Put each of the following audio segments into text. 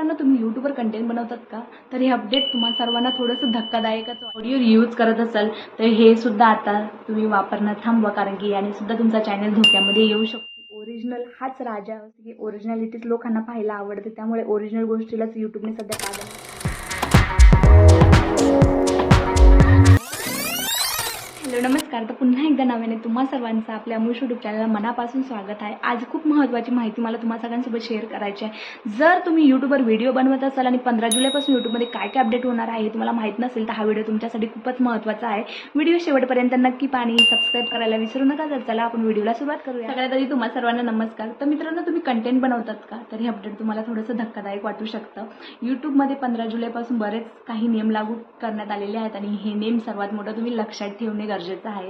मित्रांनो तुम्ही यूट्यूबवर कंटेंट बनवतात का? तर हे अपडेट तुम्हा सर्वांना थोडंसं धक्कादायकच ऑडिओ यूज करत असाल तर हे सुद्धा आता तुम्ही वापरणं थांबवा कारण की याने सुद्धा तुमचा चॅनल धोक्यामध्ये येऊ शकतो. ओरिजिनल हाच राजा असतो की ओरिजिनॅलिटीच लोकांना पाहायला आवडते. त्यामुळे ओरिजिनल गोष्टीलाच यूट्यूबने सध्या प्राधान्य तर पुन्हा एकदा नव्याने तुम्हा सर्वांचं आपल्या अमूष यूट्यूब चॅनलला मनापासून स्वागत आहे. आज खूप महत्त्वाची माहिती मला तुम्हा सगळ्यांसोबत शेअर करायची आहे. जर तुम्ही यूट्यूबवर व्हिडिओ बनवत असाल आणि पंधरा जुलैपासून यूट्यूबमध्ये काय काय अपडेट होणार आहे हे तुम्हाला माहीत नसेल तर हा व्हिडिओ तुमच्यासाठी खूपच महत्त्वाचा आहे. व्हिडिओ शेवटपर्यंत नक्की पाणी सबस्क्राईब करायला विसरू नका. तर चला आपण व्हिडिओला सुरुवात करूया. सगळ्यात आधी तुम्हा सर्वांना नमस्कार. तर मित्रांनो तुम्ही कंटेंट बनवतात का? तर हे अपडेट तुम्हाला थोडंसं धक्कादायक वाटू शकतं. यूट्यूबमध्ये पंधरा जुलैपासून बरेच काही नियम लागू करण्यात आलेले आहेत आणि हे नियम सर्वात मोठं तुम्ही लक्षात ठेवणे गरजेचं आहे.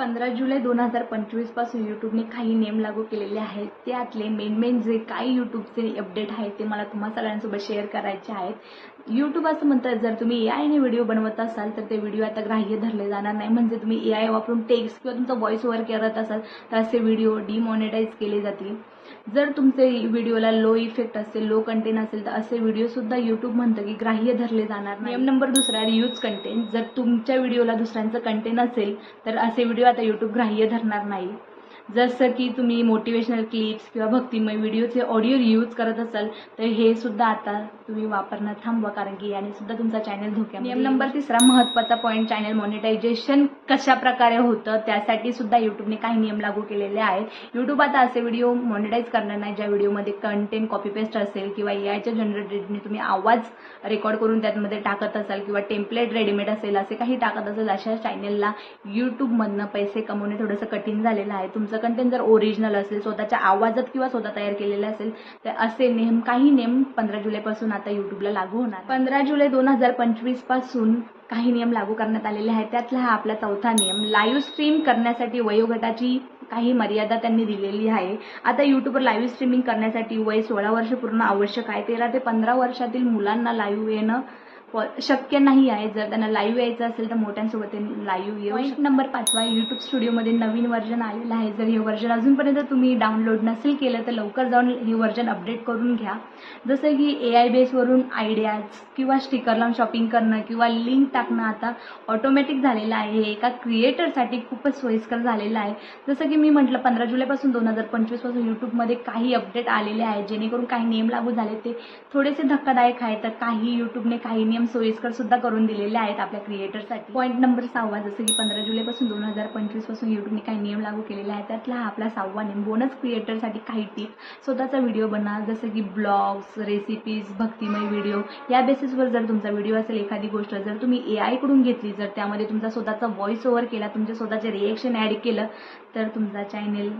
पंधरा जुलै दोन हजार पंचवीसपासून यूट्यूबने काही नियम लागू केलेले आहेत. त्यातले मेन मेन जे काही यूट्यूबचे अपडेट आहेत ते मला तुम्हा सगळ्यांसोबत शेअर करायचे आहेत. यूट्यूब असं म्हणतात जर तुम्ही ए आयने व्हिडिओ बनवत असाल तर ते व्हिडिओ आता ग्राह्य धरले जाणार नाही. म्हणजे तुम्ही ए आय वापरून टेक्स्ट किंवा तुमचा व्हॉइस ओव्हर करत असाल तर असे व्हिडिओ डिमॉनिटाईज केले जातील. जर तुमचे व्हिडिओला लो इफेक्ट असेल लो कंटेंट असेल तर असे व्हिडिओसुद्धा यूट्यूब म्हणतं की ग्राह्य धरले जाणार नाही. नियम नंबर दुसरा यूज कंटेंट जर तुमच्या व्हिडिओला दुसऱ्यांचं कंटेंट असेल तर असे व्हिडिओ आता यूट्यूब ग्राह्य धरणार नाही. जसं की तुम्ही मोटिवेशनल क्लिप्स किंवा भक्तिमय व्हिडिओचे ऑडिओ यूज करत असाल तर हे सुद्धा आता तुम्ही वापरणं थांबवा कारण की याने सुद्धा तुमचा चॅनल धोक्या नियम नंबर तिसरा महत्त्वाचा पॉईंट चॅनल मॉनिटायझेशन कशा प्रकारे होतं त्यासाठी सुद्धा यूट्यूबने काही नियम लागू केलेले आहेत. यूट्यूब आता असे व्हिडिओ मॉनिटाईज करणार नाही ज्या व्हिडिओमध्ये कंटेंट कॉपी पेस्ट असेल किंवा ए आयच्या जनरेटेडने तुम्ही आवाज रेकॉर्ड करून त्यामध्ये टाकत असाल किंवा टेम्पलेट रेडीमेड असेल असे काही टाकत असेल अशा चॅनलला यूट्यूबमधनं पैसे कमवणे थोडंसं कठीण झालेलं आहे. तुमचं कंटेंट जर ओरिजिनल असेल स्वतःच्या आवाजात किंवा स्वतः तयार केलेलं असेल तर असे नेम काही नेम पंधरा जुलैपासून आता यूट्यूबला लागू होणार. पंधरा जुलै दोन हजार पंचवीसपासून काही नियम लागू करण्यात आलेले आहेत. त्यातला हा आपला चौथा नियम लाईव्ह स्ट्रीम करण्यासाठी वयोगटाची काही मर्यादा त्यांनी दिलेली आहे. आता यूट्यूबवर लाईव्ह स्ट्रीमिंग करण्यासाठी वय सोळा वर्ष पूर्ण आवश्यक आहे. तेरा ते पंधरा वर्षातील मुलांना लाईव्ह येणं शक्य नाही आहे. जर त्यांना लाईव्ह यायचं असेल तर मोठ्यांसोबत त्यांनी लाईव्ह येऊ पॉईंट नंबर पाचवा यूट्यूब स्टुडिओमध्ये नवीन व्हर्जन आलेलं आहे. जर हे व्हर्जन अजूनपर्यंत तुम्ही डाउनलोड नसेल केलं तर लवकर जाऊन हे व्हर्जन अपडेट करून घ्या. जसं की ए आय बेसवरून आयडियाज किंवा स्टिकर लावून शॉपिंग करणं किंवा लिंक टाकणं आता ऑटोमॅटिक झालेलं आहे. हे एका क्रिएटरसाठी खूपच सोयीस्कर झालेलं आहे. जसं की मी म्हटलं पंधरा जुलैपासून दोन हजार पंचवीसपासून यूट्यूबमध्ये काही अपडेट आलेले आहेत. जेणेकरून काही नियम लागू झाले ते थोडेसे धक्कादायक आहेत. तर काही यूट्यूबने काही नियम सोयीस्कर सुद्धा करून दिलेले आहेत आपल्या क्रिएटरसाठी पॉईंट नंबर सहावा जसं की पंधरा जुलैपासून दोन हजार पंचवीसपासून यूट्यूबने काही नियम लागू केलेले आहेत त्यातला हा आपला सहावा नियम. बोनस क्रिएटरसाठी काही टिप्स स्वतःचा व्हिडिओ बना जसं की ब्लॉग्स रेसिपीज भक्तिमय व्हिडिओ या बेसिसवर जर तुमचा व्हिडिओ असेल एखादी गोष्ट जर तुम्ही ए आयकडून घेतली जर त्यामध्ये तुमचा स्वतःचा व्हॉइस ओव्हर केला तुमचे स्वतःचे रिएक्शन ॲड केलं तर तुमचा चॅनेल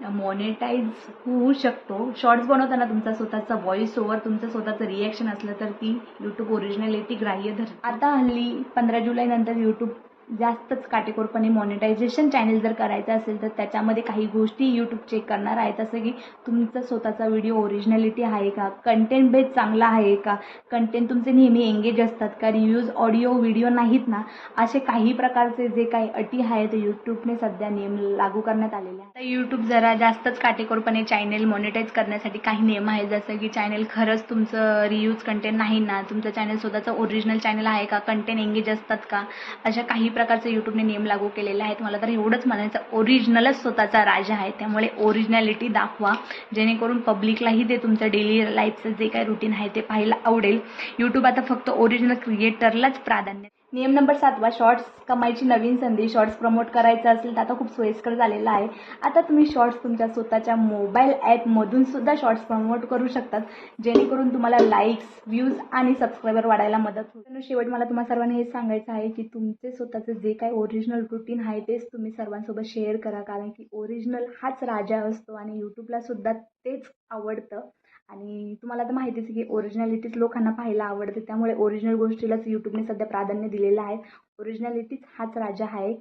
मॉनिटाईज होऊ शकतो. शॉर्ट्स बनवताना तुमचा स्वतःचा व्हॉइस ओव्हर तुमचं स्वतःचं रिॲक्शन असलं तर ती यूट्यूब ओरिजिनॅलिटी ग्राह्य धर आता हल्ली पंधरा जुलैनंतर यूट्यूब जास्तच काटेकोरपणे मॉनिटायझेशन चॅनल जर करायचं असेल तर त्याच्यामध्ये काही गोष्टी यूट्यूब चेक करणार आहे जसं की तुमचा स्वतःचा व्हिडिओ ओरिजिनॅलिटी आहे का? कंटेंट बेस चांगला आहे का? कंटेंट तुमचे नेहमी एंगेज असतात का? रिव्ह्यूज ऑडिओ व्हिडिओ नाहीत ना? असे काही प्रकारचे जे काही अटी आहेत ते यूट्यूबने सध्या नियम लागू करण्यात आलेले आहेत. तर यूट्यूब जरा जास्तच काटेकोरपणे चॅनल मॉनिटाईज करण्यासाठी काही नियम आहेत. जसं की चॅनल खरंच तुमचं रिव्ह्यूज कंटेंट नाही ना? तुमचं चॅनल स्वतःचं ओरिजिनल चॅनल आहे का? कंटेंट एंगेज असतात का? अशा काही प्रकारचे यूट्यूबने नियम लागू केलेले आहेत मला तर एवढंच म्हणायचं ओरिजिनलच स्वतःचा राजा आहे. त्यामुळे ओरिजिनॅलिटी दाखवा. जेणेकरून पब्लिकलाही ते तुमचं डेली लाईफचं जे काही रुटीन आहे ते पाहायला आवडेल. यूट्यूब आता फक्त ओरिजिनल क्रिएटरलाच प्राधान्य नियम नंबर सातवा शॉर्ट्स कमाईची नवीन संधी शॉर्ट्स प्रमोट करायचं असेल तर आता खूप सोयीस्कर झालेलं आहे. आता तुम्ही शॉर्ट्स तुमच्या स्वतःच्या मोबाईल ॲपमधून सुद्धा शॉर्ट्स प्रमोट करू शकतात जेणेकरून तुम्हाला लाईक्स व्ह्यूज आणि सबस्क्रायबर वाढायला मदत होईल. शेवट मला तुम्हाला सर्वांना हे सांगायचं आहे की तुमचे स्वतःचे जे काही ओरिजिनल रुटीन आहे तेच तुम्ही सर्वांसोबत शेअर करा कारण की ओरिजिनल हाच राजा असतो आणि यूट्यूबला सुद्धा तेच आवडतं. आणि तुम्हाला तर माहितीच आहे की ओरिजिनॅलिटीच लोकांना पाहायला आवडते. त्यामुळे ओरिजिनल गोष्टीलाच यूट्यूबने सध्या प्राधान्य दिलेलं आहे. ओरिजिनॅलिटीच हाच राजा आहे.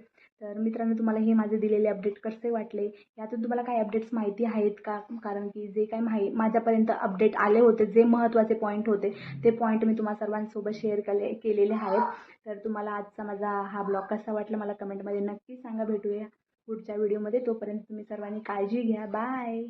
तर मित्रांनो तुम्हाला हे माझे दिलेले अपडेट कसे वाटले? यातून तुम्हाला काही अपडेट्स माहिती आहेत का? कारण की जे काही माहि माझ्यापर्यंत अपडेट आले होते जे महत्त्वाचे पॉईंट होते ते पॉईंट मी तुम्हाला सर्वांसोबत शेअर केले केलेले आहेत. तर तुम्हाला आजचा माझा हा ब्लॉग कसा वाटला मला कमेंटमध्ये नक्की सांगा. भेटूया पुढच्या व्हिडिओमध्ये तोपर्यंत तुम्ही सर्वांनी काळजी घ्या. बाय